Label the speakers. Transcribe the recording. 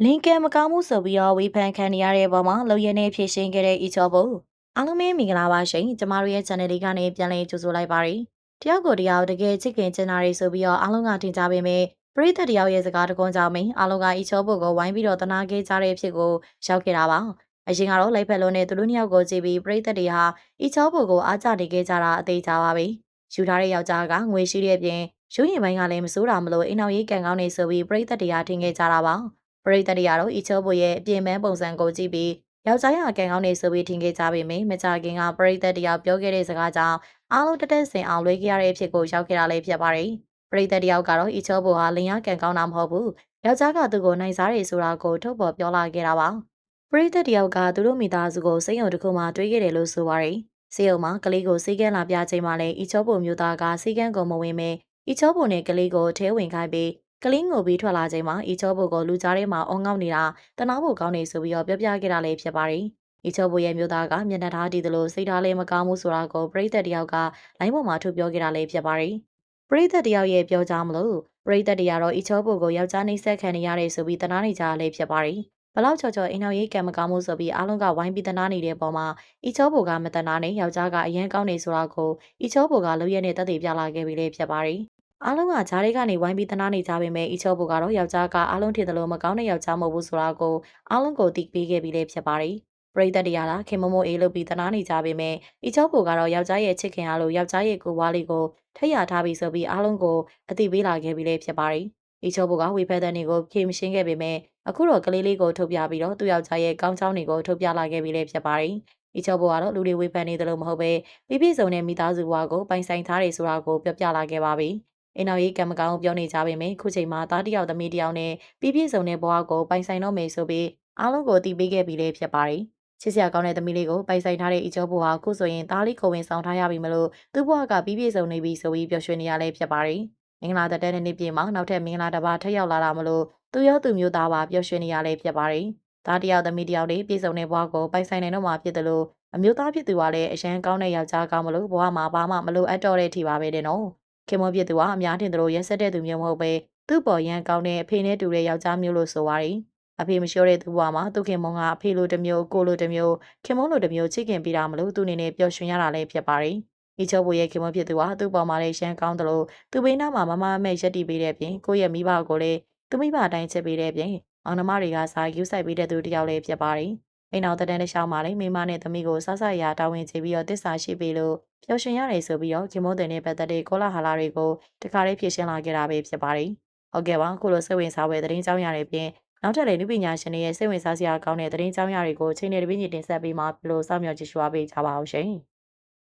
Speaker 1: လင်ကယ်မကောင်းမှုဆိုပြီးတော့ဝေဖန်ခံနေရတဲ့ပုံမှာလုံရည်နေဖြည့်ရှင်းခဲ့တဲ့ဤချောဘုအားလုံးပဲမင်္ဂလာပါရှင်ကျမတို့ရဲ့ channel လေးကနေပြန်လည်ကြိုဆိုလိုက်ပါရစေတယောက်ကိုတယောက်တကယ်ချစ်ခင်ချင်တာတွေဆိုပြီးတော့အားလုံးကထင်ကြပေမဲ့ပရိသတ်တယောက်ရဲ့စကားတကွန်းကြောင့်မင်းအားလုံးကဤချောဘုကိုဝိုင်းပြီးတော့တနာခဲ့ကြတဲ့အဖြစ်ကိုရောက်ခဲ့တာပါအရင်ကတော့လိုက်ဖက်လုံးနဲ့သူတို့နှစ်ယောက်ကိုကြည့်ပြီးပရိသတ်တွေဟာဤချောဘုကိုအားကျနေခဲ့ကြတာအသေးချပါပဲယူထားတဲ့ယောက်ျားကငွေရှိတဲ့အပြင်ရုပ်ရင်ပိုင်းကလည်းမစိုးတာမလို့အိမ်အောင်ရေးကန်ကောင်းနေဆိုပြီးပရိသတ်တွေကထင်ခဲ့ကြတာပါ ပရိသတ်တွေကတော့အီချိုးဘိုရဲ့အပြင်ပန်းပုံစံကိုကြည့်ပြီးယောက်ျားရကန်ကောင်းနေဆိုပြီးထင်ခဲ့ကြပေမယ့်မကြခင်ကပရိသတ်တယောက်ပြောခဲ့တဲ့စကားကြောင့်အားလုံးတက်တက်ဆင်အောင်လွှဲခဲ့ရတဲ့အဖြစ်ကိုရောက်ခဲ့တာလည်းဖြစ်ပါတယ်။ပရိသတ်တယောက်ကတော့အီချိုးဘိုဟာလင်ရကန်ကောင်းတာမဟုတ်ဘူး။ယောက်ျားကသူ့ကိုနိုင်စားတယ်ဆိုတာကိုထုတ်ဖော်ပြောလာခဲ့တာပါ။ပရိသတ်တယောက်ကသူတို့မိသားစုကိုစိတ်ယုံတစ်ခုမှတွေးခဲ့တယ်လို့ဆိုပါတယ်။စေယုံမှာကလေးကိုစီကန်းလာပြချိန်မှာလည်းအီချိုးဘိုမျိုးသားကစီကန်းကိုမဝင်မဲအီချိုးဘိုနဲ့ကလေးကိုထဲဝင်ခိုင်းပြီး ကလေးငိုပြီးထွက်လာချိန်မှာအီချောဘိုကိုလူကြားထဲမှာအုံငေါက်နေတာတနာဖို့ကောင်းနေဆိုပြီးတော့ပြောပြခဲ့တာလည်းဖြစ်ပါတယ်။အီချောဘိုရဲ့မျိုးသားကမျက်နှာထားတည်သလိုစိတ်ထားလည်းမကောင်းဘူးဆိုတာကိုပရိသတ်တယောက်ကလိုင်းပေါ်မှာထုတ်ပြောခဲ့တာလည်းဖြစ်ပါတယ်။ပရိသတ်တယောက်ရဲ့ပြောကြားမလို့ပရိသတ်တရာတော့အီချောဘိုကိုယောက်ျားနှိမ့်ဆက်ခံနေရတယ်ဆိုပြီးတနာနေကြတာလည်းဖြစ်ပါတယ်။ဘလောက်ချော်ချော်အိမ်အောင်ရေးကံမကောင်းမှုဆိုပြီးအားလုံးကဝိုင်းပြီးတနာနေတဲ့ပုံမှာအီချောဘိုကမတနာနဲ့ယောက်ျားကအရန်ကောင်းနေဆိုတာကိုအီချောဘိုကလုံရက်နဲ့တက်တည်ပြလာခဲ့ပြီးလည်းဖြစ်ပါတယ် အားလုံးကဂျားတွေကနေဝိုင်းပြီးတနာနေကြပေမဲ့အီချောဘူကတော့ယောက်ျားကအားလုံးထင်တယ်လို့မကောင်းတဲ့ယောက်ျားမဟုတ်ဘူးဆိုတာကိုအားလုံးကိုသိပေးခဲ့ပြီးလည်းဖြစ်ပါတယ်။ပရိသတ်တရားလားခင်မမိုးအေးလုပ်ပြီးတနာနေကြပေမဲ့အီချောဘူကတော့ယောက်ျားရဲ့ချစ်ခင်အားလို့ယောက်ျားရဲ့ကိုဝါးလေးကိုထိတ်ရထားပြီးဆိုပြီးအားလုံးကိုအသိပေးလာခဲ့ပြီးလည်းဖြစ်ပါတယ်။အီချောဘူကဝေဖက်တဲ့နေကိုဖြေမရှင်းခဲ့ပေမဲ့အခုတော့ကလေးလေးကိုထုတ်ပြပြီးတော့သူ့ယောက်ျားရဲ့ကောင်းချောင်းတွေကိုထုတ်ပြလာခဲ့ပြီးလည်းဖြစ်ပါတယ်။အီချောဘူကတော့လူတွေဝေဖန်နေတယ်လို့မဟုတ်ပဲပြပြစုံတဲ့မိသားစုဘဝကိုပိုင်ဆိုင်ထားတယ်ဆိုတာကိုပြောပြလာခဲ့ပါပြီ။ အိမ်တော်ရေးကံမကောင်းပြောနေကြပေမယ့်ခုချိန်မှာသားတယောက်သမီးတယောက်နဲ့ပြည်ပြည့်စုံတဲ့ဘဝကိုပိုင်ဆိုင်တော့မယ်ဆိုပြီးအားလုံးကိုတည်ပေးခဲ့ပြီးလေဖြစ်ပါတယ်ချစ်စရာကောင်းတဲ့သမီးလေးကိုပိုင်ဆိုင်ထားတဲ့အီကျော်ဘွားခုဆိုရင်သားလေးကိုဝင်ဆောင်ထားရပြီမလို့သူ့ဘွားကပြီးပြည့်စုံနေပြီဆိုပြီးပျော်ရွှင်နေရလဲဖြစ်ပါတယ်မင်္ဂလာတတဲ့နေ့ပြင်မှာနောက်ထပ်မင်္ဂလာတစ်ပါးထပ်ရောက်လာတာမလို့သူရောသူမျိုးသားပါပျော်ရွှင်နေရလဲဖြစ်ပါတယ်သားတယောက်သမီးတယောက်လေးပြည့်စုံတဲ့ဘွားကိုပိုင်ဆိုင်နေတော့မှဖြစ်တယ်လို့အမျိုးသားဖြစ်သူကလည်းအရန်ကောင်းတဲ့ယောက်ျားကောင်းမလို့ဘွားမှာဘာမှမလိုအပ်တော့တဲ့အထိပါပဲတဲ့နော် ခင်မပြစ်သူကအများထင်သလိုရက်ဆက်တဲ့သူမျိုးမဟုတ်ပဲသူ့ပေါ်ရန်ကောင်းတဲ့အဖေနဲ့တူတဲ့ယောက်ျားမျိုးလို့ဆိုပါရီအဖေမလျှောတဲ့သူ့ဘဝမှာသူခင်မုံကအဖေလိုတစ်မျိုးကိုလိုတစ်မျိုးခင်မုံလိုတစ်မျိုးချစ်ခင်ပြီးတာမလို့သူအနေနဲ့ပျော်ရွှင်ရတာလည်းဖြစ်ပါရီဤချောဘွေရဲ့ခင်မဖြစ်သူဟာသူ့ပေါ်မှာလည်းရှမ်းကောင်းတယ်လို့သူ့ဘေးနားမှာမမမဲ့ရက်တီပေးတဲ့ပြင်ကိုယ့်ရဲ့မိဘကိုလည်းသူမိဘအတိုင်းချစ်ပေးတဲ့ပြင်အောင်နှမတွေကစာယူဆိုင်ပေးတဲ့သူတယောက်လည်းဖြစ်ပါရီအိမ်အောင်တဲ့တဲ့ရှောင်းမှာလည်းမိမနဲ့သမီးကိုဆဆရာတာဝန်ချပြီးတော့တစ္ဆာရှိပြီလို့ ပျော်ရွှင်ရတယ်ဆိုပြီးတော့ခင်မုန်းတင်နဲ့ပတ်သက်တဲ့ကောလာဟာလာတွေကိုတခါလေးဖြည့်ရှင်းလာခဲ့တာပဲဖြစ်ပါတယ်။ဟုတ်ကဲ့ပါခုလိုစိတ်ဝင်စားဖွယ်သတင်းကြောင်းရတဲ့ပြင်နောက်ထပ်လည်းလူပညာရှင်တွေရဲ့စိတ်ဝင်စားစရာကောင်းတဲ့သတင်းကြောင်းရတွေကိုချိန်နဲ့တပင်းကြီးတင်ဆက်ပေးမှာဘလို့စောင့်မျှော်ကြည့်ရှုအားပေးကြပါအောင်ရှင်။